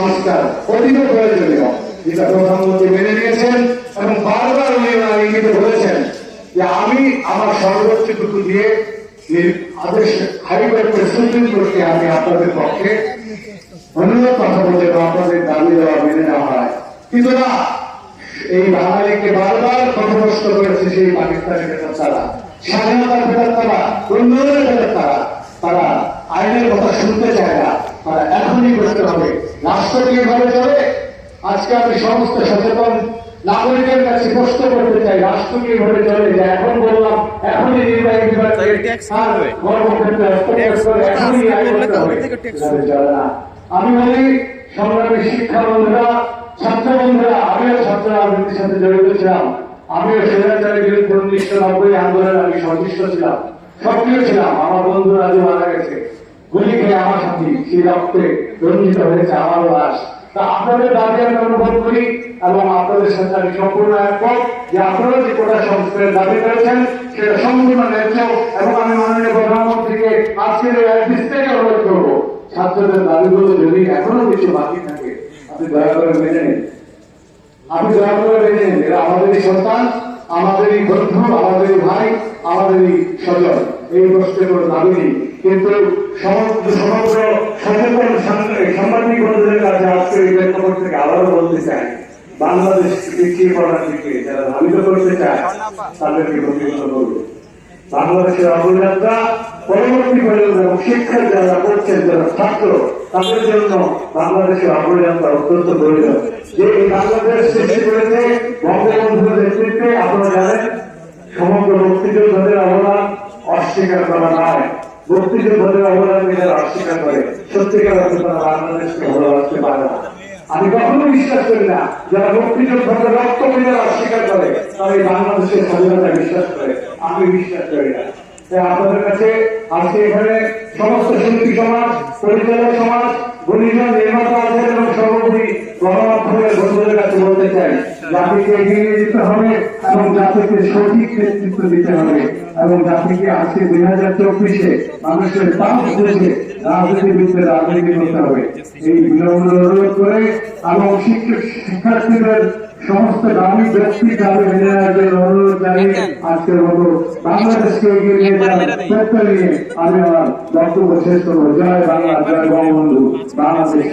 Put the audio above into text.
সংস্কার অতীব প্রয়োজনীয়, যেটা প্রধানমন্ত্রী মেনে নিয়েছেন এবং বারবার উনি ওনার ইঙ্গিতে বলেছেন যে আমি আমার সর্বোচ্চটুকু দিয়ে এই আদেশ হাইকোর্টের সুপ্রিম কোর্টকে আমি আপনাদের পক্ষে অনুরোধ কথা এবং আপনাদের দাবি দেওয়া মেনে নেওয়া হয়। কিন্তু না, এই বাঙালিকে বারবার পথভ্রষ্ট করেছে সেই পাকিস্তানের ভেতর তারা। স্বাধীনতার ভেতর তারা উন্নয়নের ভেতর তারা তারা আইনের কথা শুনতে চায় এখনই করতে হবে। রাষ্ট্র কীভাবে চলে? আজকে আমি সমস্ত সচেতন নাগরিকের কাছে প্রশ্ন করতে চাই রাষ্ট্র কীভাবে চলে? যে এখন বললাম এখনই নির্বাহী এভাবে। আমি বলি সংগ্রামী শিক্ষা বন্ধুরা ছাত্র বন্ধুরা আমিও ছাত্র রাজনীতির সাথে জড়িত ছিলাম। আমিও স্বৈরাচারের বিরুদ্ধে উনিশশো নব্বই আন্দোলনে আমি সন্তুষ্ট ছিলাম। সক্রিয় ছিলাম। আমার বন্ধুরা আজ মারা গেছে। গুলি খেয়ে আমার সাথে সেই রক্তে রঞ্জিত হয়েছে আমার লাশ। ছাত্রদের দাবিগুলো যদি এখনও কিছু বাকি থাকে, আপনি দয়া করে মেনে নিন। আপনি দয়া করে মেনে নিন, এরা আমাদেরই সন্তান, আমাদেরই বন্ধু, আমাদেরই ভাই, আমাদেরই স্বজন। এই প্রশ্নে কোনো দাবি নেই। কিন্তু সমগ্র সচেতন সাংবাদিক সাংবাদিক বন্ধুদের কাছে আজকে এই প্রেক্ষাপট থেকে আবারও বলতে চাই, বাংলাদেশ পিছিয়ে পড়ার দিকে যারা ধাবিত করতে চায়, তাদেরকে প্রতিহত বাংলাদেশের অগ্রযাত্রা পরবর্তী যারা করছেন, যারা ছাত্র, তাদের জন্য বাংলাদেশের অগ্রযাত্রা অত্যন্ত প্রয়োজন। যে এই বাংলাদেশ সৃষ্টি করেছে বঙ্গবন্ধুর নেতৃত্বে আপনারা জানেন সমগ্র মুক্তিযোদ্ধাদের অবদান অস্বীকার করা নয়। মুক্তিযোদ্ধাদের অবদান যারা অস্বীকার করে। সত্যিকার অর্থে তারা বাংলাদেশকে ভালোবাসতে পারে না। আমি কখনো বিশ্বাস করি না যারা মুক্তিযোদ্ধাদের রক্ত বিদার অস্বীকার করে, তারা এই বাংলাদেশের স্বাধীনতা বিশ্বাস করে। আমি বিশ্বাস করি না। আপনাদের কাছে আজকে এখানে সমস্ত শিল্পী সমাজ, পরিচালক সমাজ, গুণীজন, নির্মাতা আছেন এবং সর্বোপরি গণমাধ্যমের বন্ধুদের কাছে বলতে চাই, জাতিকে এগিয়ে নিয়ে যেতে হবে। জাতিকে সঠিক নেতৃত্ব দিতে হবে এবং জাতিকে আজকে দুই হাজার চব্বিশে মানুষের তাপ বুঝে রাজনীতিবিদদের রাজনীতি করতে হবে। এই বিলম্ব অনুরোধ করে এবং শিক্ষক শিক্ষার্থীদের সমস্ত দাবি ব্যক্তি দাবি মেনে অনুরোধ জানিয়ে আজকের মতো বাংলাদেশকে এগিয়ে নিয়ে যাওয়ার নিয়ে আমি আমার বক্তব্য শেষ করব। জয় বাংলা, জয় বঙ্গবন্ধু। বাংলাদেশ